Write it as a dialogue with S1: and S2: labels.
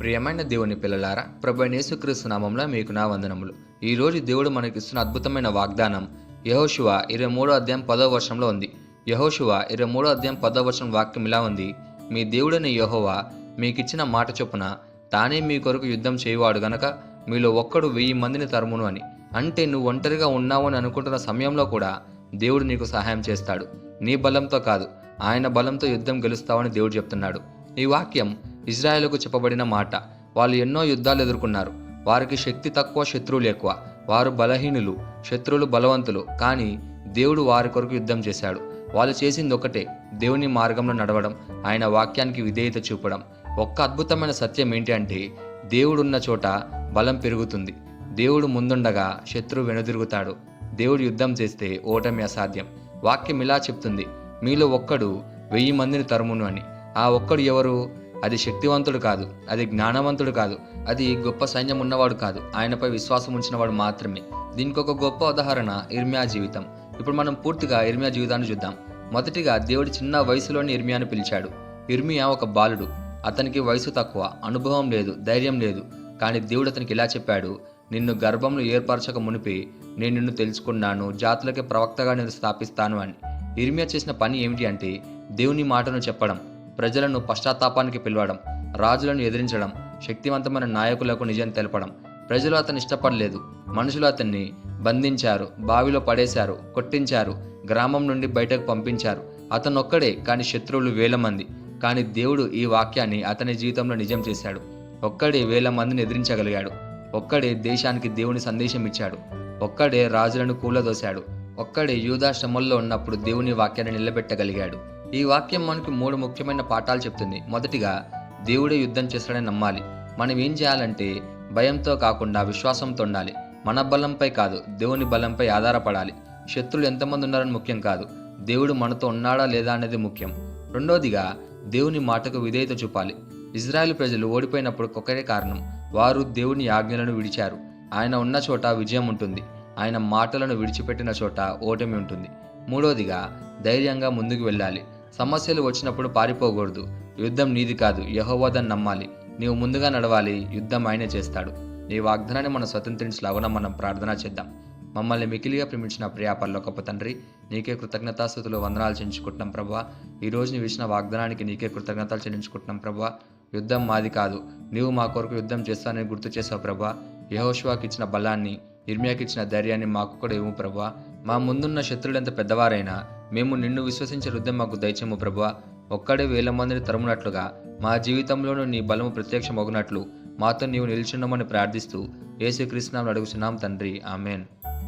S1: ప్రియమైన దేవుని పిల్లలారా ప్రభు యేసుక్రీస్తు నామంలో మీకు నా వందనములు. ఈ రోజు దేవుడు మనకిస్తున్న అద్భుతమైన వాగ్దానం యహోశివ ఇరవై మూడో అధ్యాయం పదో వర్షంలో ఉంది. యహోశివ ఇరవై మూడో అధ్యాయం పదో వర్షం వాక్యం ఇలా ఉంది. మీ దేవుడైన యహోవా మీకిచ్చిన మాట చొప్పున తానే మీ కొరకు యుద్ధం చేయవాడు గనక మీలో ఒక్కడు వెయ్యి మందిని తరుమును అని. అంటే నువ్వు ఒంటరిగా ఉన్నావు అని అనుకుంటున్న సమయంలో కూడా దేవుడు నీకు సహాయం చేస్తాడు. నీ బలంతో కాదు ఆయన బలంతో యుద్ధం గెలుస్తావని దేవుడు చెప్తున్నాడు. ఈ వాక్యం ఇజ్రాయెల్కు చెప్పబడిన మాట. వాళ్ళు ఎన్నో యుద్ధాలు ఎదుర్కొన్నారు. వారికి శక్తి తక్కువ శత్రువులు ఎక్కువ. వారు బలహీనులు శత్రువులు బలవంతులు. కానీ దేవుడు వారి కొరకు యుద్ధం చేశాడు. వాళ్ళు చేసింది ఒకటే దేవుని మార్గంలో నడవడం ఆయన వాక్యానికి విధేయత చూపడం. ఒక్క అద్భుతమైన సత్యం ఏంటి అంటే దేవుడున్న చోట బలం పెరుగుతుంది. దేవుడు ముందుండగా శత్రువు వెనుదిరుగుతాడు. దేవుడు యుద్ధం చేస్తే ఓటమి అసాధ్యం. వాక్యం ఇలా చెప్తుంది మీలో ఒక్కడు వెయ్యి మందిని తరుమును అని. ఆ ఒక్కడు ఎవరు? అది శక్తివంతుడు కాదు అది జ్ఞానవంతుడు కాదు అది గొప్ప సైన్యం ఉన్నవాడు కాదు ఆయనపై విశ్వాసం ఉంచినవాడు మాత్రమే. దీనికి ఒక గొప్ప ఉదాహరణ ఇర్మియా జీవితం. ఇప్పుడు మనం పూర్తిగా ఇర్మియా జీవితాన్ని చూద్దాం. మొదటిగా దేవుడు చిన్న వయసులోని ఇర్మియాను పిలిచాడు. ఇర్మియా ఒక బాలుడు. అతనికి వయసు తక్కువ అనుభవం లేదు ధైర్యం లేదు. కానీ దేవుడు అతనికి ఇలా చెప్పాడు నిన్ను గర్భంలో ఏర్పరచక మునిపి నేను నిన్ను తెలుసుకున్నాను జాతులకి ప్రవక్తగా నేను స్థాపిస్తాను అని. ఇర్మియా చేసిన పని ఏమిటి అంటే దేవుని మాటను చెప్పడం. ప్రజలను పశ్చాత్తాపానికి పిలవడం రాజులను ఎదిరించడం శక్తివంతమైన నాయకులకు నిజం తెలపడం. ప్రజలు అతన్ని ఇష్టపడలేదు మనుషులు అతన్ని బంధించారు బావిలో పడేశారు కొట్టించారు గ్రామం నుండి బయటకు పంపించారు. అతను ఒక్కడే కానీ శత్రువులు వేల మంది. కానీ దేవుడు ఈ వాక్యాన్ని అతని జీవితంలో నిజం చేశాడు. ఒక్కడే వేల మందిని ఎదిరించగలిగాడు. ఒక్కడే దేశానికి దేవుని సందేశం ఇచ్చాడు. ఒక్కడే రాజులను కూలదోశాడు. ఒక్కడే యూదా ఉన్నప్పుడు దేవుని వాక్యాన్ని నిలబెట్టగలిగాడు. ఈ వాక్యం మనకి మూడు ముఖ్యమైన పాఠాలు చెప్తుంది. మొదటిగా దేవుడే యుద్ధం చేస్తాడని నమ్మాలి. మనం ఏం చేయాలంటే భయంతో కాకుండా విశ్వాసంతో ఉండాలి. మన బలంపై కాదు దేవుని బలంపై ఆధారపడాలి. శత్రులు ఎంతమంది ఉన్నారని ముఖ్యం కాదు. దేవుడు మనతో ఉన్నాడా లేదా అనేది ముఖ్యం. రెండోదిగా దేవుని మాటకు విధేయత చూపాలి. ఇజ్రాయెల్ ప్రజలు ఓడిపోయినప్పుడు ఒక్కరే కారణం వారు దేవుని ఆజ్ఞలను విడిచారు. ఆయన ఉన్న చోట విజయం ఉంటుంది. ఆయన మాటలను విడిచిపెట్టిన చోట ఓటమి ఉంటుంది. మూడోదిగా ధైర్యంగా ముందుకు వెళ్ళాలి. సమస్యలు వచ్చినప్పుడు పారిపోకూడదు. యుద్ధం నీది కాదు. యహోవదని నమ్మాలి. నీవు ముందుగా నడవాలి. యుద్ధం ఆయన చేస్తాడు. నీ వాగ్దానాన్ని మనం స్వతంత్రించలాగున మనం ప్రార్థన చేద్దాం. మమ్మల్ని మికిలిగా ప్రేమించిన ప్రియా పర్లోకపు తండ్రి నీకే కృతజ్ఞతాస్థుతులు వందనాలు చెల్లించుకుంటున్నాం ప్రభా. ఈ రోజు నీవు ఇచ్చిన వాగ్దానానికి నీకే కృతజ్ఞతలు చెల్లించుకుంటున్నాం ప్రభా. యుద్ధం మాది కాదు. నీవు మా కొరకు యుద్ధం చేస్తానని గుర్తు చేసావు ప్రభా. యహోష్వాకి ఇచ్చిన బలాన్ని ఇర్మియాకి ఇచ్చిన ధైర్యాన్ని మాకు కూడా ఇవ్వు ప్రభా. మా ముందున్న శత్రులు ఎంత పెద్దవారైనా మేము నిన్ను విశ్వసించే హృదయం మాకు దయచేము ప్రభా ఒక్కడే వేల మందిని తరుమునట్లుగా మా జీవితంలోనూ నీ బలము ప్రత్యక్షమగునట్లు మాతో నీవు నిల్చున్నామని ప్రార్థిస్తూ యేసుక్రీస్తునామని అడుగుచున్నాం తండ్రి. ఆమెన్.